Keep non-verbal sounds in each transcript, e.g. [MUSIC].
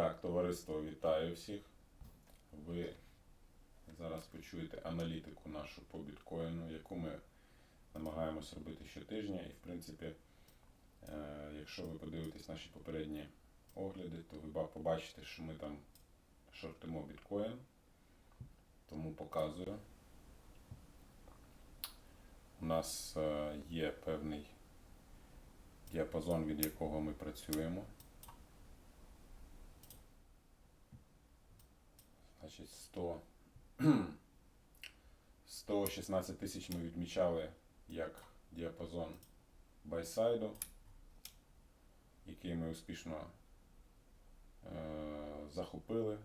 Так, товариство, вітаю всіх. Ви зараз почуєте аналітику нашу по біткоїну, яку ми намагаємось робити щотижня. І, в принципі, е, якщо ви подивитесь наші попередні огляди, то ви побачите, що ми там шортимо біткоін. Тому показую. У нас е, є певний діапазон, від якого ми працюємо. Значить, 100, 116 [CLEARS THROAT] тисяч ми відмічали як діапазон байсайду, який ми успішно е, захопили.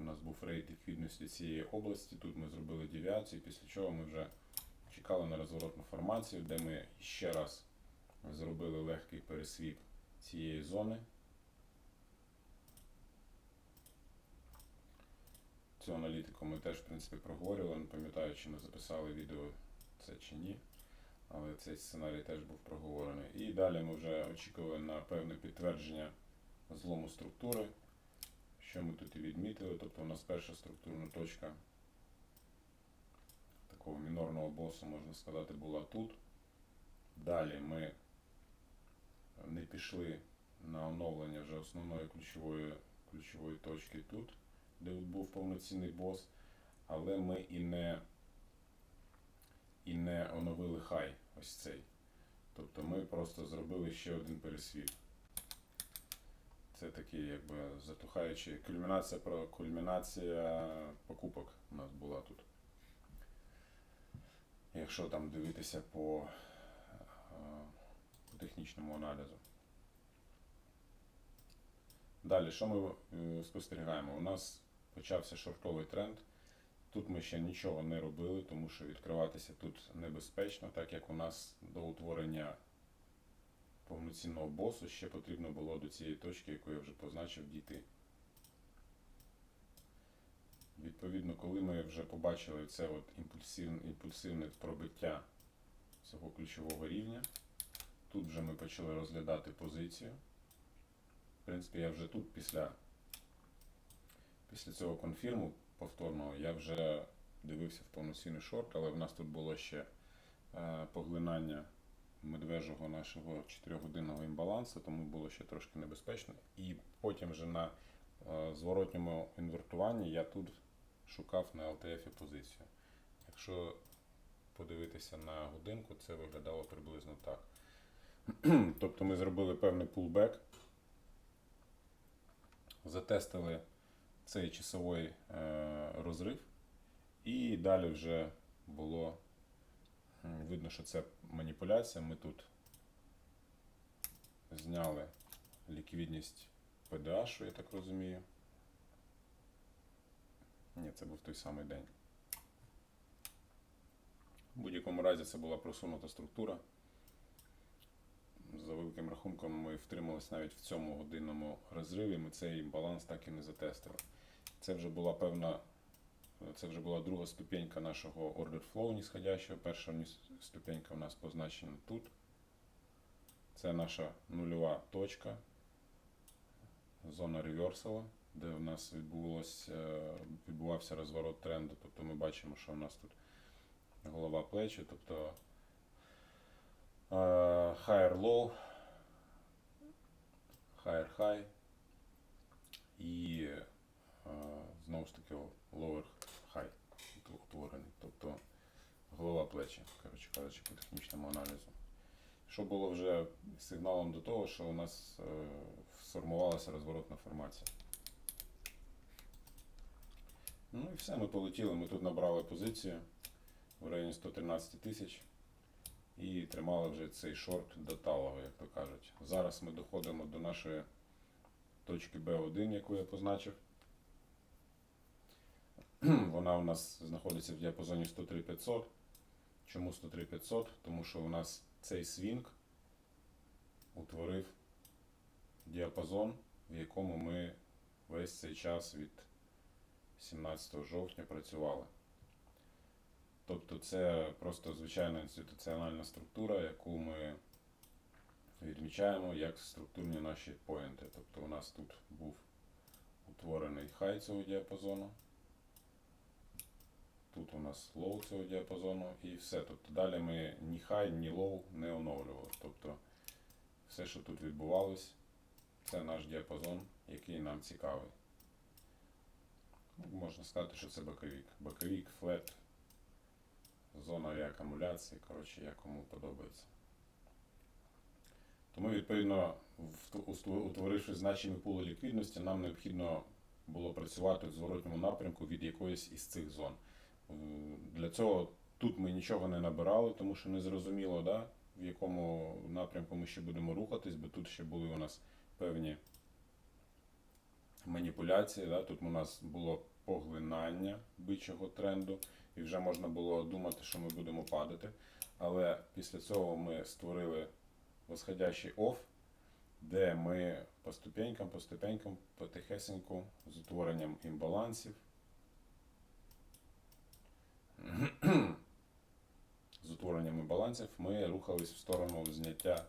У нас був рейд ліквідності цієї області. Тут ми зробили девіацію, після чого ми вже чекали на розворотну формацію, де ми ще раз зробили легкий пересвіп цієї зони. Цю аналітику ми теж, в принципі, проговорювали. Не пам'ятаю, чи ми записали відео це чи ні. Але цей сценарій теж був проговорений. І далі ми вже очікували на певне підтвердження злому структури, що ми тут і відмітили. Тобто у нас перша структурна точка такого мінорного босу, можна сказати, була тут. Далі ми не пішли на оновлення вже основної ключової, ключової точки тут, де був повноцінний бос, але ми і не, і не оновили хай ось цей. Тобто ми просто зробили ще один пересвіт. Це такий, якби затухаючий кульмінація про кульмінація покупок у нас була тут. Якщо там дивитися по, е, по технічному аналізу. Далі, що ми е, спостерігаємо? У нас почався шортовий тренд. Тут ми ще нічого не робили, тому що відкриватися тут небезпечно, так як у нас до утворення повноцінного босу ще потрібно було до цієї точки, яку я вже позначив, дійти. Відповідно, коли ми вже побачили це от імпульсивне, імпульсивне пробиття цього ключового рівня, тут вже ми почали розглядати позицію. В принципі, я вже тут після, після цього конфірму повторного я вже дивився в повноцінний шорт, але в нас тут було ще е, поглинання медвежого нашого 4-годинного імбалансу, тому було ще трошки небезпечно. І потім вже на е, зворотньому інвертуванні я тут шукав на LTF позицію. Якщо подивитися на годинку, це виглядало приблизно так. [CLEARS THROAT] тобто ми зробили певний пулбек, затестили цей часовий е, розрив, і далі вже було видно, що це маніпуляція. Ми тут зняли ліквідність PDH, я так розумію. Ні, це був той самий день. В будь-якому разі це була просунута структура. За великим рахунком ми втрималися навіть в цьому годинному розриві. Ми цей баланс так і не затестили. Це вже була певна, це вже була друга ступенька нашого order flow нисходящого. Перша ступенька у нас позначена тут. Це наша нульова точка, зона реверсала, де у нас е, відбувався розворот тренду. Тобто ми бачимо, що у нас тут голова плечі, тобто higher low, higher high і е, знову ж таки lower high утворений. Тобто голова плечі, коротше кажучи, по технічному аналізу. Що було вже сигналом до того, що у нас е, сформувалася розворотна формація. Ну і все, ми полетіли. Ми тут набрали позицію в районі 113 тисяч і тримали вже цей шорт до талого, як то кажуть. Зараз ми доходимо до нашої точки B1, яку я позначив. [CLEARS THROAT] Вона у нас знаходиться в діапазоні 103-500. Чому 103-500? Тому що у нас цей свінг утворив діапазон, в якому ми весь цей час від 17 жовтня працювали. Тобто це просто звичайна інституціональна структура, яку ми відмічаємо як структурні наші поінти. Тобто у нас тут був утворений хай цього діапазону. Тут у нас лоу цього діапазону і все. Тобто далі ми ні хай, ні лоу не оновлювали. Тобто все, що тут відбувалось, це наш діапазон, який нам цікавий. Можна сказати, що це боковік. Боковік, флет, зона реакумуляції, коротше, як кому подобається. Тому, відповідно, утворивши значені пули ліквідності, нам необхідно було працювати в зворотньому напрямку від якоїсь із цих зон. Для цього тут ми нічого не набирали, тому що не зрозуміло, да, в якому напрямку ми ще будемо рухатись, бо тут ще були у нас певні маніпуляції. Да? Тут у нас було поглинання бичого тренду, і вже можна було думати, що ми будемо падати. Але після цього ми створили восходящий оф, де ми по ступенькам, по ступенькам, потихесеньку, з утворенням імбалансів. [CLEARS THROAT] З утворенням імбалансів ми рухались в сторону зняття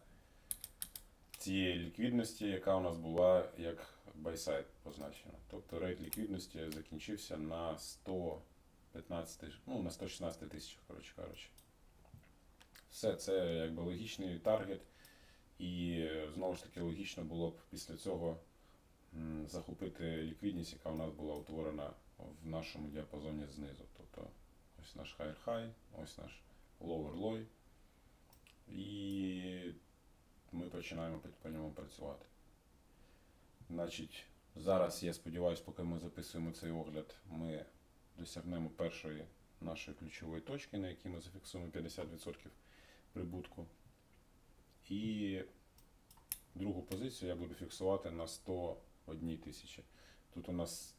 цієї ліквідності, яка у нас була як байсайд позначена. Тобто рейт ліквідності закінчився на 115 тисяч, ну на 116 тисяч, коротше кажучи. Все, це якби логічний таргет. І е, знову ж таки логічно було б після цього захопити ліквідність, яка у нас була утворена в нашому діапазоні знизу. Тобто ось наш higher high, ось наш lower low. І ми починаємо по- по ньому працювати. Значить, зараз я сподіваюся, поки ми записуємо цей огляд, ми досягнемо першої нашої ключової точки, на якій ми зафіксуємо 50% прибутку. І другу позицію я буду фіксувати на 101 тисячі. Тут у нас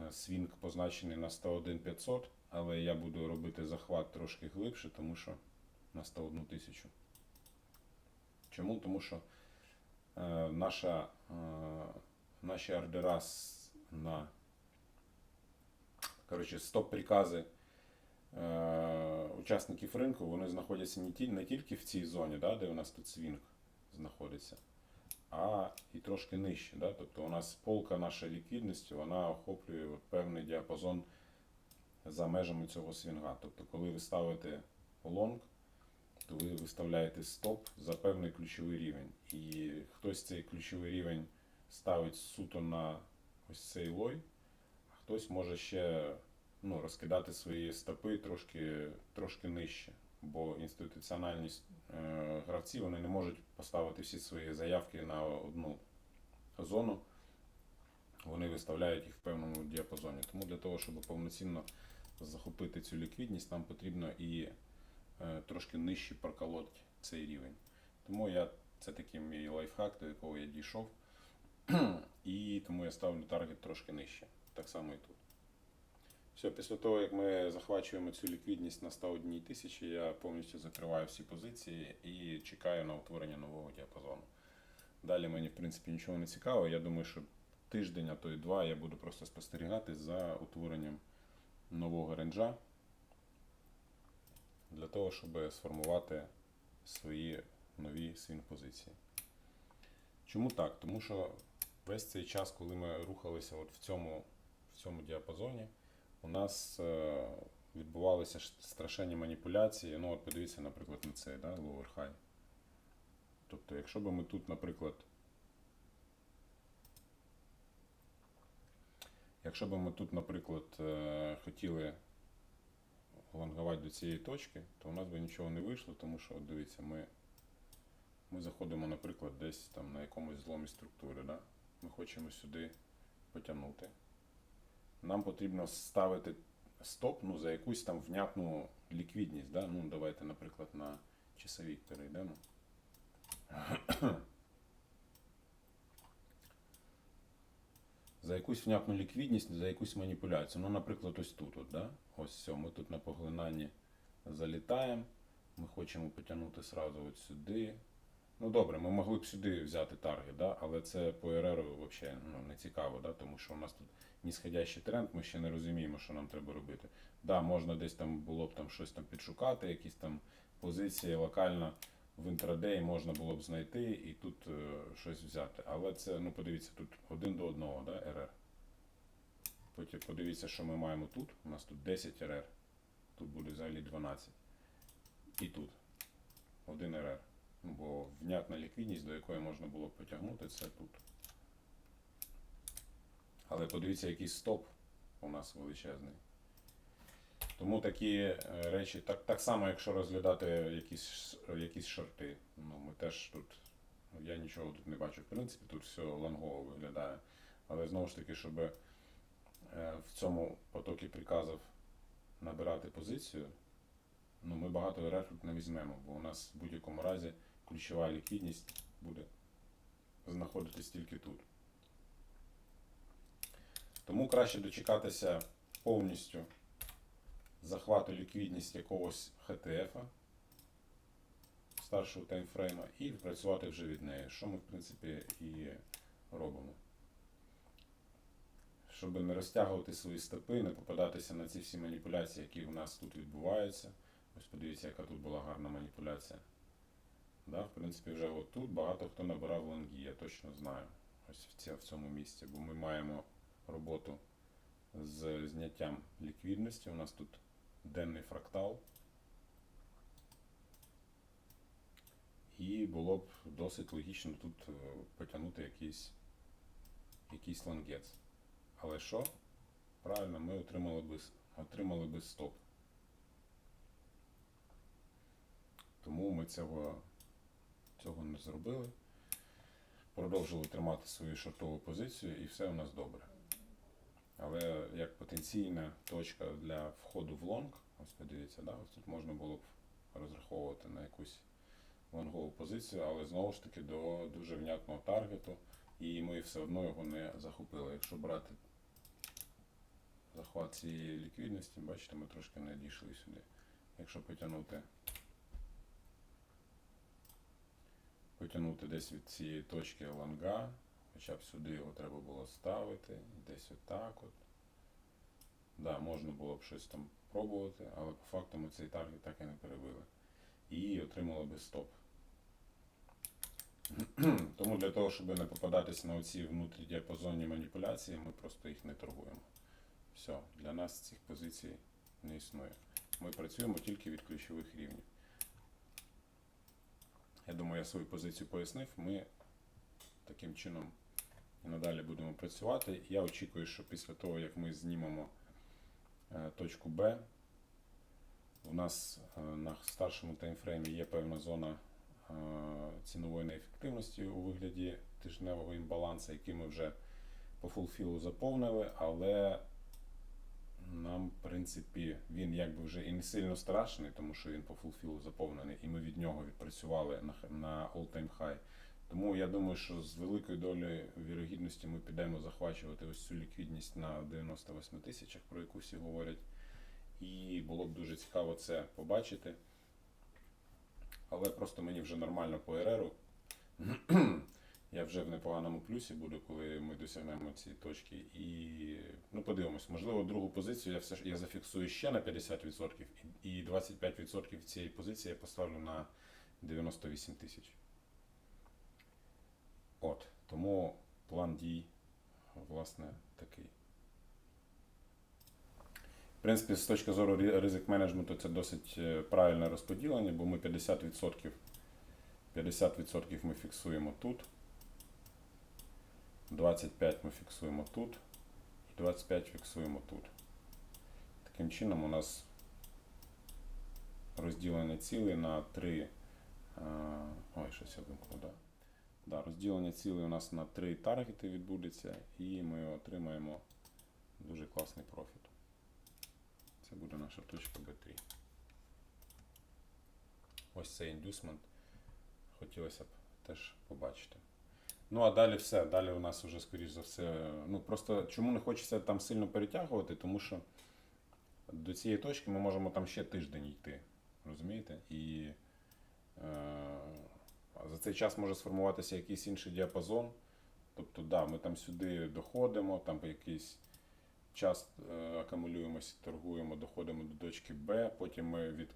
е, свінг позначений на 101 500, але я буду робити захват трошки глибше, тому що на 101 тисячу. Чому? Тому що наша, е, наші ордера на коротше, стоп-прикази е, учасників ринку вони знаходяться не, ті, не тільки в цій зоні, да, де у нас тут свінг знаходиться, а і трошки нижче. Да? Тобто у нас полка нашої ліквідності вона охоплює от певний діапазон за межами цього свінга. Тобто, коли ви ставите лонг, ви виставляєте стоп за певний ключовий рівень. І хтось цей ключовий рівень ставить суто на ось цей лой, а хтось може ще ну, розкидати свої стопи трошки, трошки нижче. Бо інституціональні е, гравці вони не можуть поставити всі свої заявки на одну зону. Вони виставляють їх в певному діапазоні. Тому для того, щоб повноцінно захопити цю ліквідність, нам потрібно і трошки нижче проколоти цей рівень. Тому я, це такий мій лайфхак, до якого я дійшов. [CLEARS THROAT] і тому я ставлю таргет трошки нижче. Так само і тут. Все, після того, як ми захвачуємо цю ліквідність на 101 тисячі, я повністю закриваю всі позиції і чекаю на утворення нового діапазону. Далі мені, в принципі, нічого не цікаво. Я думаю, що тиждень, а то й два я буду просто спостерігати за утворенням нового ренджа для того, щоб сформувати свої нові свінг-позиції. Чому так? Тому що весь цей час, коли ми рухалися от в цьому, в цьому діапазоні, у нас е, відбувалися страшенні маніпуляції. Ну, от подивіться, наприклад, на цей да, lower high. Тобто, якщо б ми тут, наприклад, якщо б ми тут, наприклад, е, хотіли лонгувати до цієї точки, то у нас би нічого не вийшло, тому що, от дивіться, ми, ми заходимо, наприклад, десь там на якомусь зломі структури. Да? Ми хочемо сюди потягнути. Нам потрібно ставити стоп ну, за якусь там внятну ліквідність. Да? Ну, давайте, наприклад, на часовік перейдемо. За якусь внятну ліквідність, за якусь маніпуляцію. Ну, наприклад, ось тут. От, да? Ось все, ми тут на поглинанні залітаємо. Ми хочемо потягнути сразу от сюди. Ну добре, ми могли б сюди взяти таргет, да? але це по РР взагалі ну, не цікаво, да? тому що у нас тут нісходящий тренд, ми ще не розуміємо, що нам треба робити. Да, можна десь там було б там щось там підшукати, якісь там позиції локально в інтрадей можна було б знайти і тут е, щось взяти. Але це, ну подивіться, тут один до одного, да, РР. Потім подивіться, що ми маємо тут. У нас тут 10 РР. Тут буде взагалі 12. І тут 1 РР. Ну, бо внятна ліквідність, до якої можна було б потягнути, це тут. Але подивіться, який стоп у нас величезний. Тому такі е, речі, так, так само, якщо розглядати якісь, якісь шорти. Ну, ми теж тут, я нічого тут не бачу. В принципі, тут все лонгово виглядає. Але знову ж таки, щоб е, в цьому потокі приказів набирати позицію, ну, ми багато тут не візьмемо, бо у нас в будь-якому разі ключова ліквідність буде знаходитись тільки тут. Тому краще дочекатися повністю захвату ліквідність якогось ХТФ старшого таймфрейма і працювати вже від неї, що ми в принципі і робимо. Щоб не розтягувати свої стопи, не попадатися на ці всі маніпуляції, які у нас тут відбуваються. Ось подивіться, яка тут була гарна маніпуляція. Да, в принципі, вже от тут багато хто набирав лонги, я точно знаю. Ось в, ці- в цьому місці, бо ми маємо роботу з зняттям ліквідності. У нас тут денний фрактал. І було б досить логічно тут е, потягнути якийсь, якийсь лонгець. Але що? Правильно, ми отримали би, отримали би стоп. Тому ми цього, цього не зробили. Продовжили тримати свою шортову позицію і все у нас добре. Але як потенційна точка для входу в лонг, ось подивіться, да, ось тут можна було б розраховувати на якусь лонгову позицію, але знову ж таки до дуже внятного таргету, і ми все одно його не захопили. Якщо брати захват цієї ліквідності, бачите, ми трошки не дійшли сюди. Якщо потягнути, потягнути десь від цієї точки лонга, хоча б сюди його треба було ставити, десь отак от. Да, можна було б щось там пробувати, але по факту ми цей таргет так і не перебили. І отримали би стоп. [CLEARS THROAT] Тому для того, щоб не попадатися на оці внутрідіапазонні маніпуляції, ми просто їх не торгуємо. Все, для нас цих позицій не існує. Ми працюємо тільки від ключових рівнів. Я думаю, я свою позицію пояснив. Ми таким чином і надалі будемо працювати. Я очікую, що після того, як ми знімемо е, точку Б, у нас е, на старшому таймфреймі є певна зона е, цінової неефективності у вигляді тижневого імбалансу, який ми вже по фулфілу заповнили, але нам, в принципі, він якби вже і не сильно страшний, тому що він по фулфілу заповнений, і ми від нього відпрацювали на, all-time high. Тому я думаю, що з великою долею вірогідності ми підемо захвачувати ось цю ліквідність на 98 тисячах, про яку всі говорять. І було б дуже цікаво це побачити. Але просто мені вже нормально по РРу. [CLEARS THROAT] Я вже в непоганому плюсі буду, коли ми досягнемо ці точки. І ну, подивимось, можливо, другу позицію я все ж я зафіксую ще на 50% і і 25% цієї позиції я поставлю на 98 тисяч. От, тому план дій, власне, такий. В принципі, з точки зору ризик менеджменту це досить е, правильне розподілення, бо ми 50%, 50% ми фіксуємо тут, 25% ми фіксуємо тут, і 25% фіксуємо тут. Таким чином у нас розділення цілей на три. е, Ой, щось я вимкнув, да. Да, розділення цілей у нас на три таргети відбудеться, і ми отримаємо дуже класний профіт. Це буде наша точка B3. Ось цей індюсмент хотілося б теж побачити. Ну а далі все. Далі у нас вже, скоріш за все, ну просто чому не хочеться там сильно перетягувати, тому що до цієї точки ми можемо там ще тиждень йти. Розумієте? І е, за цей час може сформуватися якийсь інший діапазон. Тобто, да, ми там сюди доходимо, там по якийсь час е, акумулюємося, торгуємо, доходимо до точки Б, потім ми від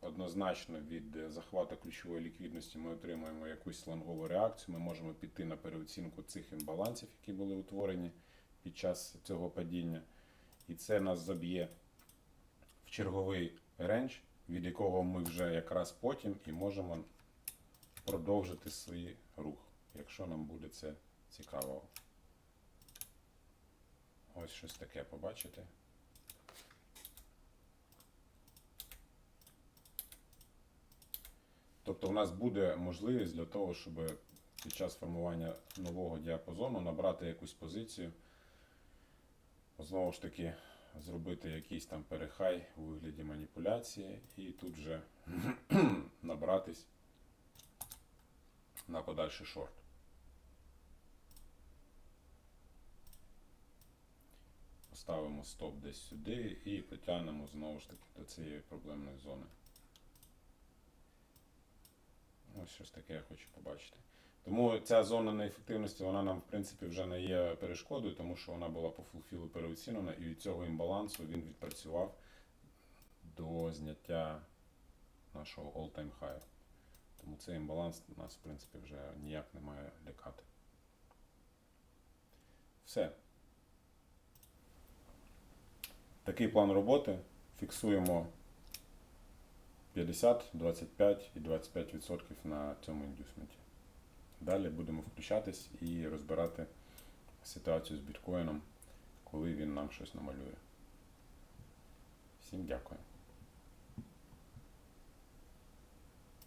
однозначно від захвату ключової ліквідності ми отримуємо якусь лонгову реакцію. Ми можемо піти на переоцінку цих імбалансів, які були утворені під час цього падіння. І це нас заб'є в черговий рендж, від якого ми вже якраз потім і можемо продовжити свій рух, якщо нам буде це цікаво. Ось щось таке побачите. Тобто в нас буде можливість для того, щоб під час формування нового діапазону набрати якусь позицію, знову ж таки, зробити якийсь там перехай у вигляді маніпуляції і тут вже [CLEARS THROAT] набратись на подальший шорт. Поставимо стоп десь сюди і потягнемо знову ж таки до цієї проблемної зони. Ось щось таке я хочу побачити. Тому ця зона неефективності вона нам, в принципі, вже не є перешкодою, тому що вона була по фулфілу переоцінена, і від цього імбалансу він відпрацював до зняття нашого all-time high. Тому цей імбаланс нас, в принципі, вже ніяк не має лякати. Все. Такий план роботи. Фіксуємо 50, 25 і 25% на цьому індюсменті. Далі будемо включатись і розбирати ситуацію з біткоїном, коли він нам щось намалює. Всім дякую.